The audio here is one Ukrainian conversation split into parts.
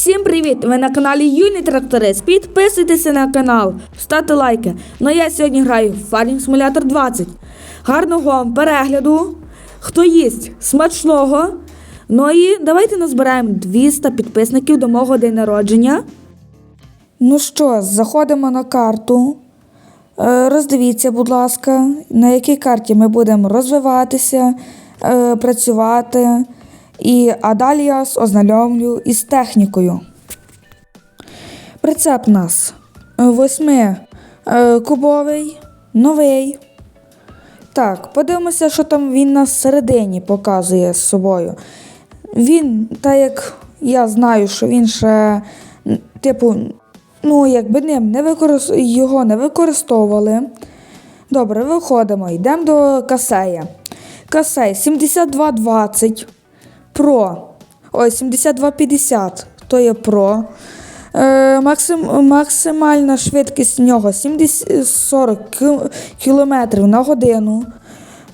Всім привіт! Ви на каналі Юні Тракторист. Підписуйтеся на канал, ставте лайки. Ну я сьогодні граю в Farming Simulator 20. Гарного вам перегляду. Хто їсть смачного. Ну і давайте назбираємо 200 підписників до мого день народження. Ну що, заходимо на карту. Е, Роздивіться, будь ласка, на якій карті ми будемо розвиватися, е, працювати. І, а далі я ознайомлю із технікою. Прицеп у нас восьми е, кубовий, новий. Так, подивимося, що там він на середині показує з собою. Він, так як я знаю, що він ще, типу, ну, якби ним не використ... його не використовували. Добре, виходимо, йдемо до касея. Касей 7220 Pro. Ой, 7250, то є Pro. Е, максим, максимальна швидкість в нього 70, 40 км на годину.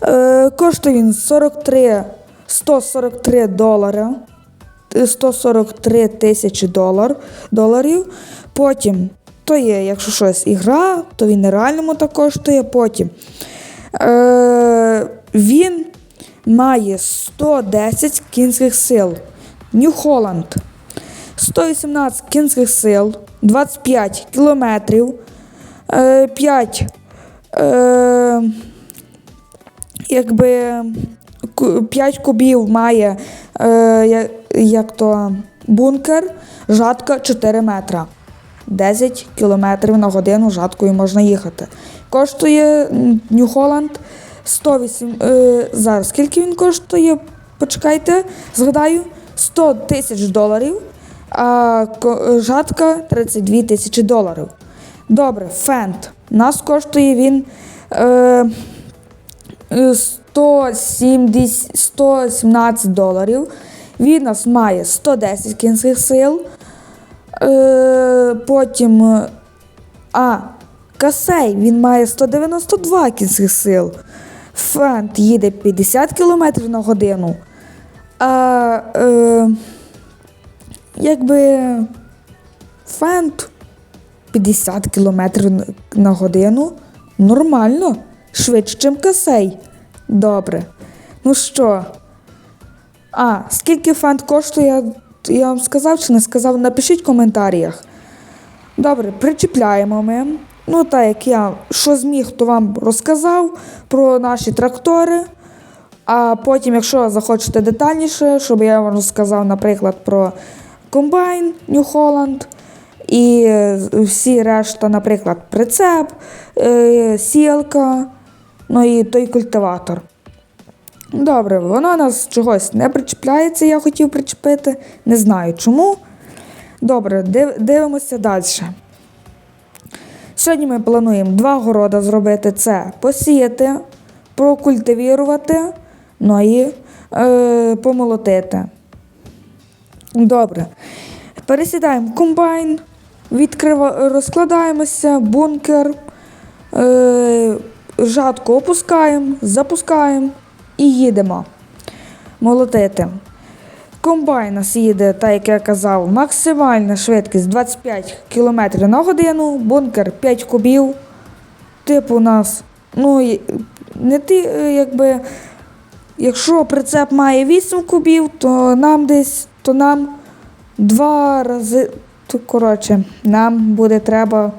Е, коштує він 43, 143 долара. 143 тисячі долар, доларів. Потім, то є, якщо щось ігра, то він нереальному так коштує. Потім е, він має 110 кінських сил. Нью-Холланд. 118 кінських сил, 25 кілометрів, е, 5 е, якби 5 кубів має е, як то бункер, жатка 4 метра. 10 кілометрів на годину жаткою можна їхати. Коштує Нью-Холланд 108. Е, зараз скільки він коштує? Почекайте, згадаю, 100 тисяч доларів, а жатка 32 тисячі доларів. Добре, фент. Нас коштує він е, е, 170, 117 доларів. Він нас має 110 кінських сил. Е, потім. е, А, Касей він має 192 кінських сил. Фент їде 50 км на годину. А е, якби фент 50 км на годину нормально. Швидше, ніж касей. Добре. Ну що? А, скільки фент коштує, я вам сказав чи не сказав, напишіть в коментарях. Добре, причіпляємо ми. Ну, так як я що зміг, то вам розказав про наші трактори. А потім, якщо захочете детальніше, щоб я вам розказав, наприклад, про комбайн New Holland і всі решта, наприклад, прицеп, е, сілка, ну і той культиватор. Добре, воно нас чогось не причіпляється, я хотів причепити. Не знаю чому. Добре, див- дивимося далі. Сьогодні ми плануємо два города зробити: це посіяти, прокультивірувати, ну і е, помолотити. Добре. Пересідаємо комбайн, відкрива... розкладаємося, бункер, е, жатку опускаємо, запускаємо і їдемо молотити. Комбайн у нас їде, так як я казав, максимальна швидкість 25 км на годину, бункер 5 кубів. Типу у нас, ну, не ти, е, якби, якщо прицеп має 8 кубів, то нам десь, то нам два рази, то, коротше, нам буде треба.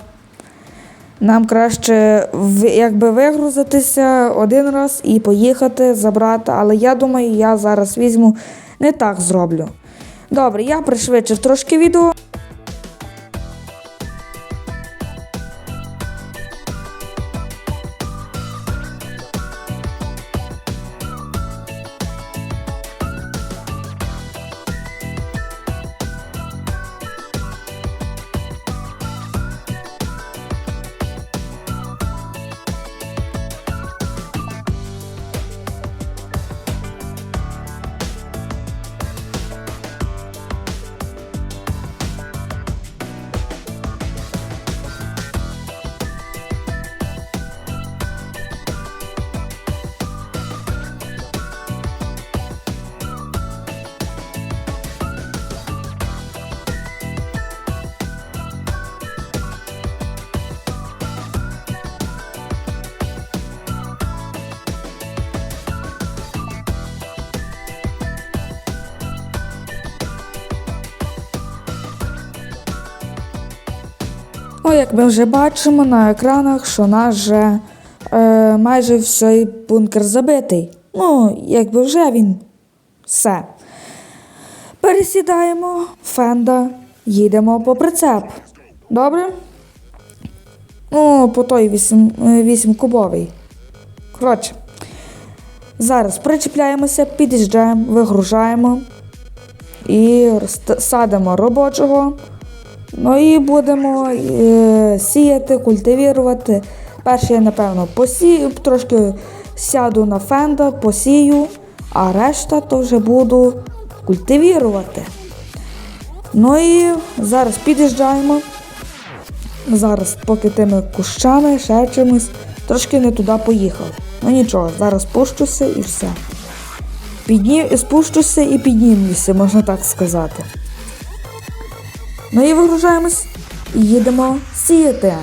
Нам краще якби вигрузитися один раз і поїхати забрати. Але я думаю, я зараз візьму не так зроблю. Добре, я пришвидшив трошки відео. Як ми вже бачимо на екранах, що наш вже е, майже всей бункер забитий. Ну, якби вже він все. Пересідаємо, фенда, їдемо по прицеп. Добре? Ну, по той 8, 8 кубовий. Коротше. Зараз причіпляємося, під'їжджаємо, вигружаємо і садимо робочого. Ну і будемо е, сіяти, культивірувати. Перше я, напевно, посію, трошки сяду на фенда, посію, а решта то вже буду культивірувати. Ну і зараз під'їжджаємо. Зараз, поки тими кущами, ще чимось, трошки не туди поїхав. Ну нічого, зараз спущуся і все. Підні... Спущуся і піднімлюся, можна так сказати. Ну і вигружаємось і їдемо сіяти.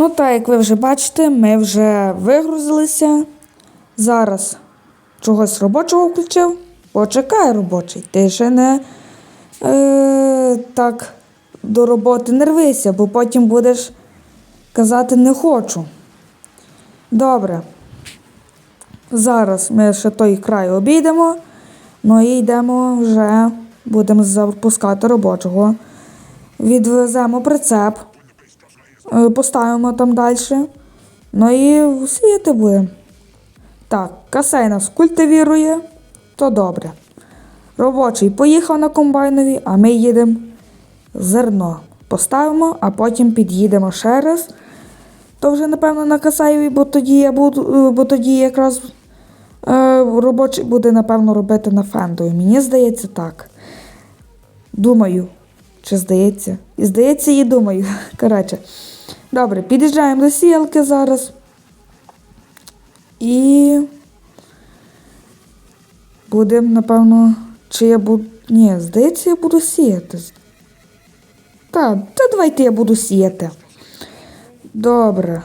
Ну так, як ви вже бачите, ми вже вигрузилися. Зараз чогось робочого включив. Почекай робочий. Ти ще не е, так до роботи не рвися, бо потім будеш казати не хочу. Добре. Зараз ми ще той край обійдемо, ну і йдемо вже, будемо запускати робочого. Відвеземо прицеп. Е, Поставимо там далі. Ну і сіяти будемо. Так, касей нас культивірує, то добре. Робочий поїхав на комбайнові, а ми їдемо зерно. Поставимо, а потім під'їдемо ще раз. То вже, напевно, на Касаєві, бо тоді я буду, е, бо тоді якраз е, робочий буде, напевно, робити на фендові. Мені здається так. Думаю, чи здається? І здається, і думаю. Коротше. Добре, під'їжджаємо до сіялки зараз. І будемо, напевно, чи я буду. Ні, здається, я буду сіяти. Так, та давайте я буду сіяти. Добре.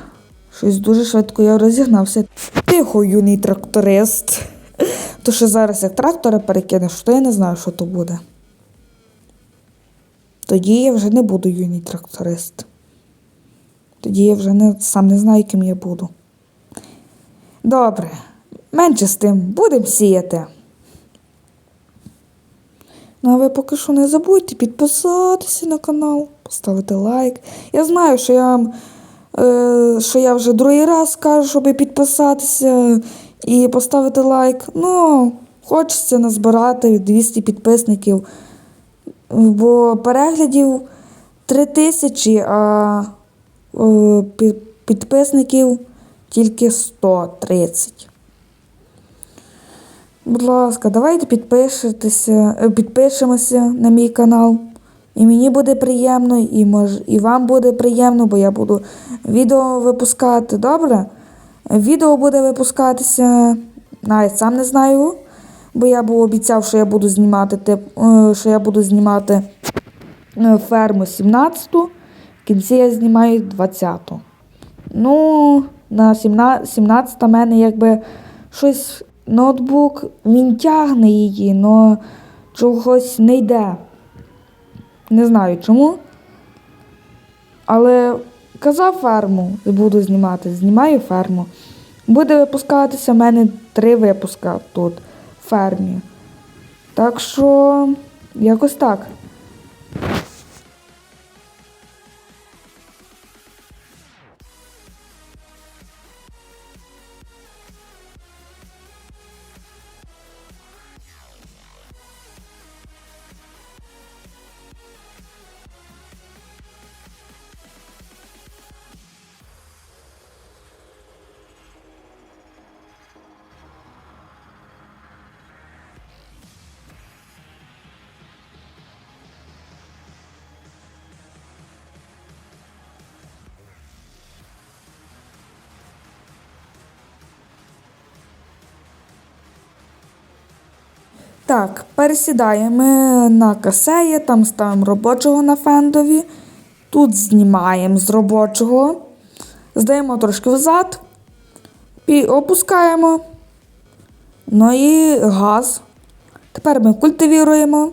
Щось дуже швидко я розігнався. Тихо, юний тракторист. То що зараз як трактора перекинеш, то я не знаю, що то буде. Тоді я вже не буду юний тракторист. Тоді я вже не, сам не знаю, ким я буду. Добре, менше з тим, будемо сіяти. Ну, а ви поки що не забудьте підписатися на канал, поставити лайк. Я знаю, що я, вам, е, що я вже другий раз кажу, щоб підписатися і поставити лайк. Ну, хочеться назбирати 200 підписників, бо переглядів 3000, а підписників тільки 130. Будь ласка, давайте е, підпишемося на мій канал. І мені буде приємно, і, мож, і вам буде приємно, бо я буду відео випускати. Добре? Відео буде випускатися, навіть сам не знаю, бо я був обіцяв, що я буду знімати тип, е, що я буду знімати е, ферму 17-ту, кінці я знімаю 20-ту. Ну, на 17, 17 мене якби щось ноутбук, він тягне її, але чогось не йде. Не знаю чому. Але казав ферму, і буду знімати, знімаю ферму. Буде випускатися в мене три випуска тут в фермі. Так що, якось так. Так, пересідаємо на касеї, там ставимо робочого на фендові. Тут знімаємо з робочого, здаємо трошки взад, і опускаємо. Ну і газ. Тепер ми культивіруємо.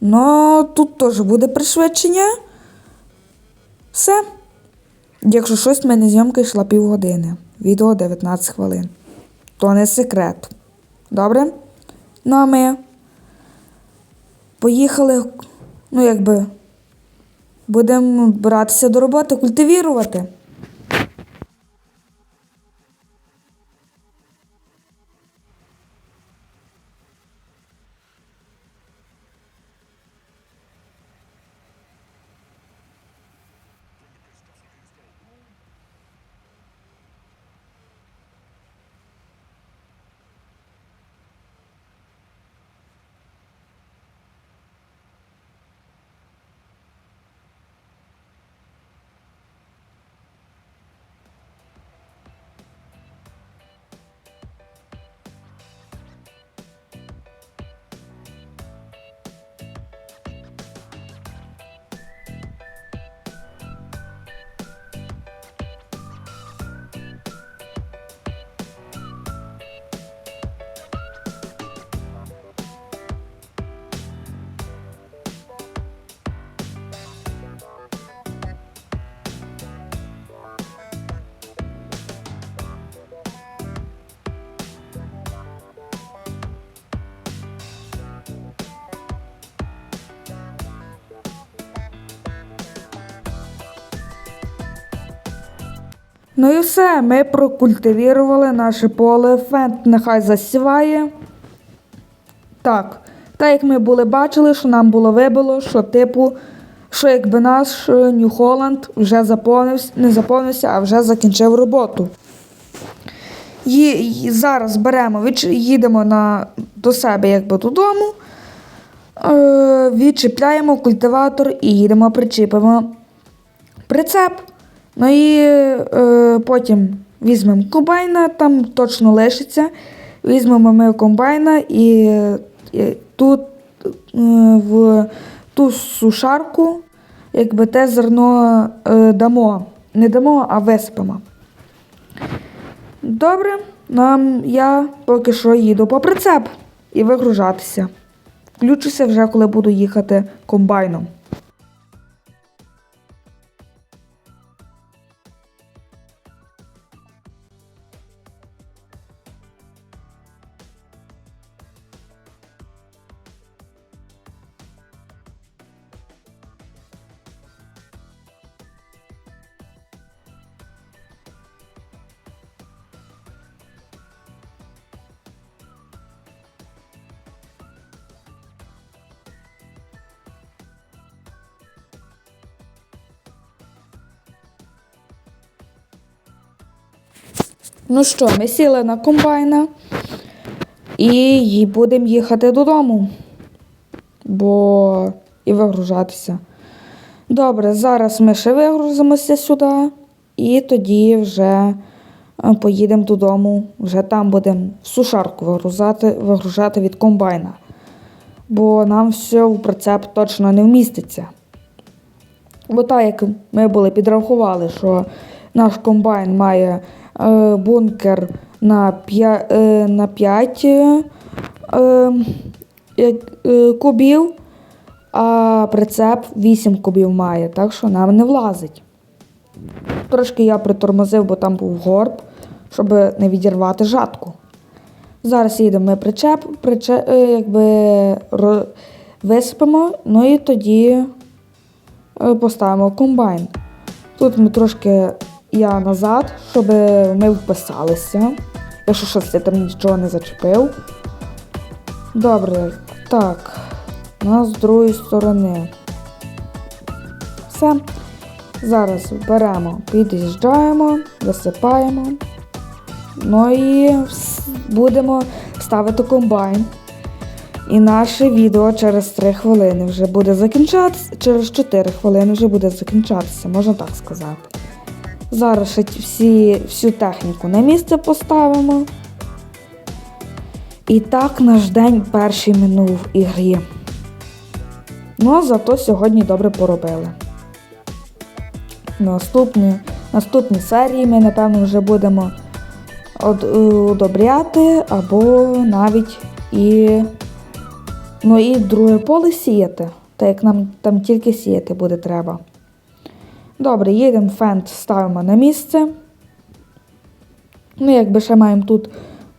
Ну, тут теж буде пришвидшення. Все. Якщо щось, в мене зйомка йшла півгодини. Відео 19 хвилин. То не секрет. Добре? Ну а ми поїхали, ну якби, будемо братися до роботи, культивірувати. Ну і все, ми прокультивірували наше поле. Фент нехай засіває. Так, так як ми були бачили, що нам було вибило, що типу, що якби наш е, Нью-Холланд вже заповнився, не заповнився, а вже закінчив роботу. Ї- зараз беремо, їдемо на, до себе якби додому, е, відчіпляємо культиватор і їдемо, причіпимо прицеп. Ну і е, потім візьмемо комбайна, там точно лишиться. Візьмемо ми комбайна і, і тут е, в ту сушарку, якби те зерно е, дамо. Не дамо, а висипемо. Добре, нам я поки що їду по прицеп і вигружатися. Включуся вже, коли буду їхати комбайном. Ну що, ми сіли на комбайна і будемо їхати додому. Бо і вигружатися. Добре, зараз ми ще вигрузимося сюди, і тоді вже е, поїдемо додому. Вже там будемо сушарку вигрузати, вигружати від комбайна. Бо нам все в прицеп точно не вміститься. Бо так як ми були підрахували, що наш комбайн має е, бункер на 5, е, на 5 е, як, е, кубів, а прицеп 8 кубів має, так що нам не влазить. Трошки я притормозив, бо там був горб, щоб не відірвати жатку. Зараз їдемо ми причеп, причеп е, якби ро- висипемо, ну і тоді е, поставимо комбайн. Тут ми трошки я назад, щоб ми вписалися. Якщо щось я там нічого не зачепив. Добре, так. У нас з другої сторони. Все. Зараз беремо, під'їжджаємо, висипаємо. Ну і будемо ставити комбайн. І наше відео через 3 хвилини вже буде закінчатися, через 4 хвилини вже буде закінчатися, можна так сказати. Зараз всі, всю техніку на місце поставимо. І так наш день перший минув ігрі. Ну, а зато сьогодні добре поробили. Наступні, наступні серії ми, напевно, вже будемо е, одобряти або навіть і, ну, і друге поле сіяти. Так як нам там тільки сіяти буде треба. Добре, їдемо фент, ставимо на місце. Ну, якби ще маємо тут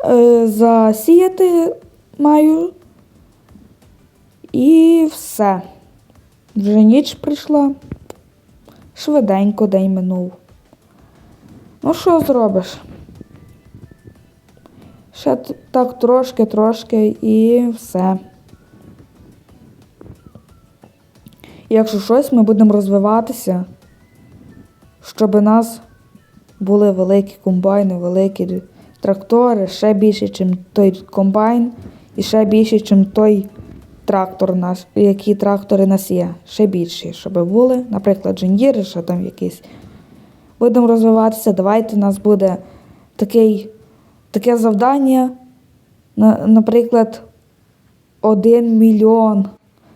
е, засіяти маю. І все. Вже ніч прийшла. Швиденько день минув. Ну, що зробиш? Ще так трошки-трошки і все. Якщо щось, ми будемо розвиватися, щоб у нас були великі комбайни, великі трактори, ще більше, ніж той комбайн, і ще більше, ніж той трактор наш, які трактори нас є. Ще більші, щоб були, наприклад, джендіри, ще там якісь. Будемо розвиватися, давайте у нас буде такий, таке завдання, на, наприклад, один мільйон,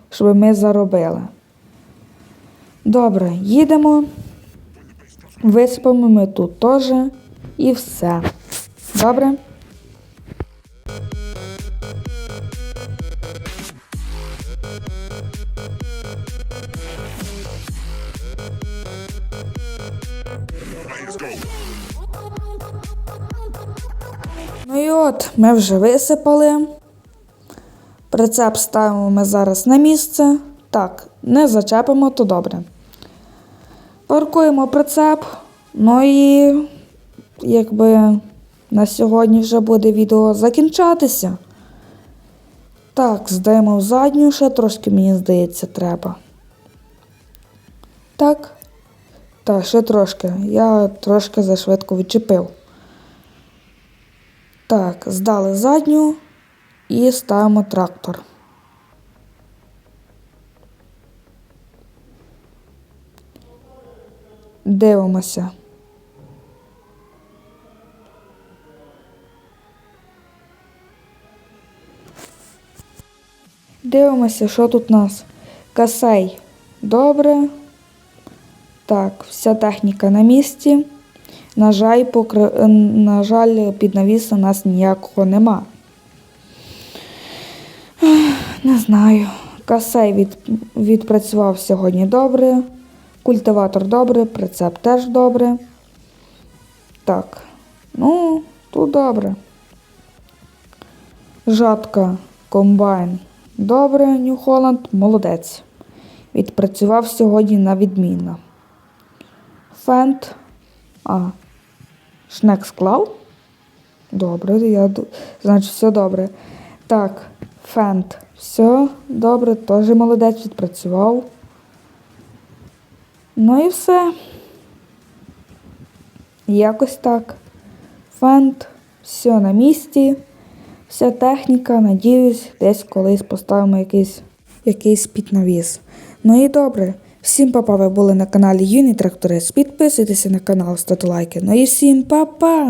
щоб ми заробили. Добре, їдемо. Висипемо ми тут теж і все. Добре? Ну і от, ми вже висипали. Прицеп ставимо ми зараз на місце. Так, не зачепимо, то добре. Паркуємо прицеп. Ну і якби на сьогодні вже буде відео закінчатися. Так, здаємо в задню, ще трошки, мені здається, треба. Так. Так, ще трошки. Я трошки зашвидко відчепив. Так, здали задню і ставимо трактор. Дивимося. Дивимося, що тут у нас. Касей. Добре. Так, вся техніка на місці. На жаль, покри... е, на жаль, під навіс у нас ніякого нема. Не знаю. Касей від... відпрацював сьогодні добре. Культиватор добре, прицеп теж добре. Так. Ну, тут добре. Жатка, комбайн. Добре, Нью Холланд, молодець. Відпрацював сьогодні на відмінно. Фент. А. Шнек склав? Добре, я значить все добре. Так, фент. Все добре, теж молодець відпрацював. Ну і все. Якось так. Фент, все на місці, вся техніка, надіюсь, десь колись поставимо якийсь, якийсь піднавіз. Ну і добре. Всім папа, ви були на каналі Юні Тракторець. Підписуйтеся на канал, ставте лайки. Ну і всім па-па!